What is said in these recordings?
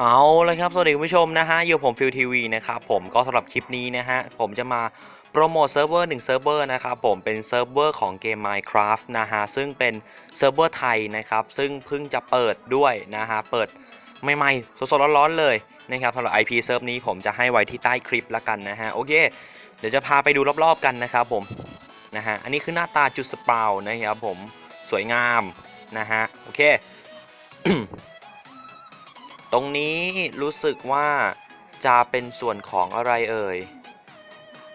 เอาเลยครับ สวัสดีคุณผู้ชมนะฮะ อยู่ผมฟิลทีวีนะครับ ผมก็สำหรับคลิปนี้นะฮะ ผมจะมาโปรโมทเซิร์ฟเวอร์หนึ่งเซิร์ฟเวอร์นะครับผมเป็นเซิร์ฟเวอร์ของเกม Minecraft นะฮะ ซึ่งเป็นเซิร์ฟเวอร์ไทยนะครับ ซึ่งเพิ่งจะเปิดด้วยนะฮะ เปิดใหม่ๆ สดๆ ร้อนๆ เลยนะครับสำหรับ IP เซิร์ฟนี้ผมจะให้ไว้ที่ใต้คลิปละกันนะฮะ โอเค เดี๋ยวจะพาไปดูรอบๆ กันนะครับผม นะฮะ อันนี้คือหน้าตาจุดสปาวนะครับผม สวยงามนะฮะ โอเค ตรงนี้รู้สึกว่าจะเป็นส่วนของอะไรเอ่ย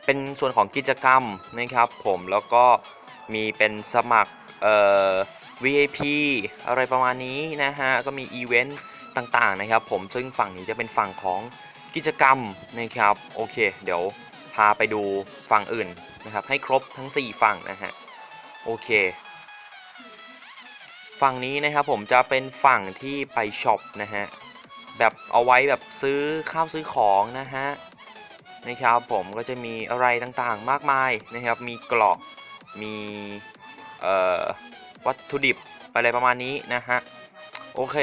เป็นส่วนของกิจกรรมนะครับผมแล้วก็มีเป็นสมัครเอ่อ VIP อะไรประมาณนี้นะฮะ ก็มีอีเวนต์ต่างๆนะครับผมซึ่งฝั่งนี้จะเป็นฝั่งของกิจกรรมนะครับ โอเค เดี๋ยวพาไปดูฝั่งอื่นนะครับ ให้ครบทั้ง 4 ฝั่งนะฮะ โอเค ฝั่งนี้นะครับผมจะเป็นฝั่งที่ไปช็อปนะฮะ แบบเอาไว้แบบซื้อข้าวซื้อของนะฮะนะครับผมก็จะมีอะไรต่างๆมากมายนะครับ มีกรอกมีวัตถุดิบอะไรประมาณนี้นะฮะโอเค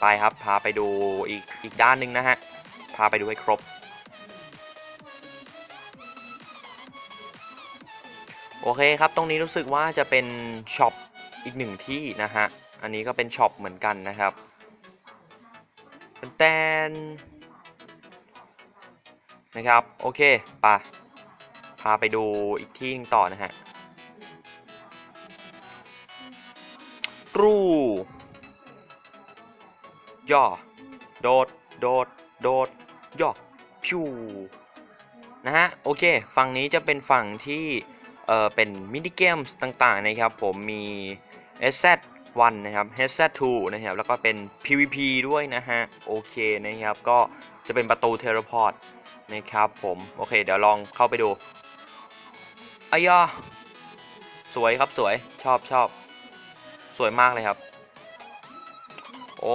ไปครับพาไปดูอีกอีกด้านหนึ่งนะฮะพาไปดูให้ครบ โอเคครับตรงนี้รู้สึกว่าจะเป็นช็อปอีกหนึ่งที่นะฮะ อันนี้ก็เป็นช็อปเหมือนกันนะครับเป็นแตนนะครับ โอเคปะพาไปดูอีกที่หนึงต่อนะฮะรูย่อ โดด โดด โดด ย่อ พิว นะฮะ โอเค ฝั่งนี้จะเป็นฝั่งที่ เอ่อเป็นมินิเกมส์ต่าง ๆ นะครับ ผมมี SZ1 นะครับ SZ2 นะครับแล้วก็เป็น PVP ด้วยนะฮะโอเคนะครับก็จะเป็นประตูเทเลพอร์ตนะครับผมโอเค เดี๋ยวลองเข้าไปดูอายอสวยครับสวยชอบชอบสวยมากเลยครับ โอ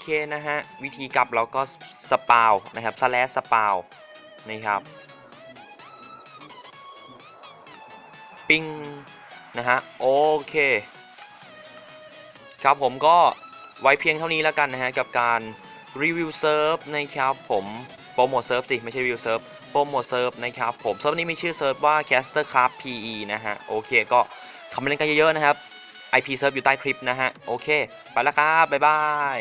เคนะฮะ วิธีกลับเราก็สปาวนะครับสแลสสปาวนะครับ ปิ้งนะฮะ โอเค ครับผมก็ไว้เพียงเท่านี้แล้วกันนะฮะกับการรีวิวเซิร์ฟนะครับผมโปรโมทเซิร์ฟสิไม่ใช่รีวิวเซิร์ฟโปรโมทเซิร์ฟนะครับผมเซิร์ฟนี้มีชื่อเซิร์ฟว่า Caster Craft PE นะฮะโอเคก็คำเล่นกันเยอะๆนะครับ IP เซิร์ฟอยู่ใต้คลิปนะฮะโอเค ไปแล้วครับ บ๊ายบาย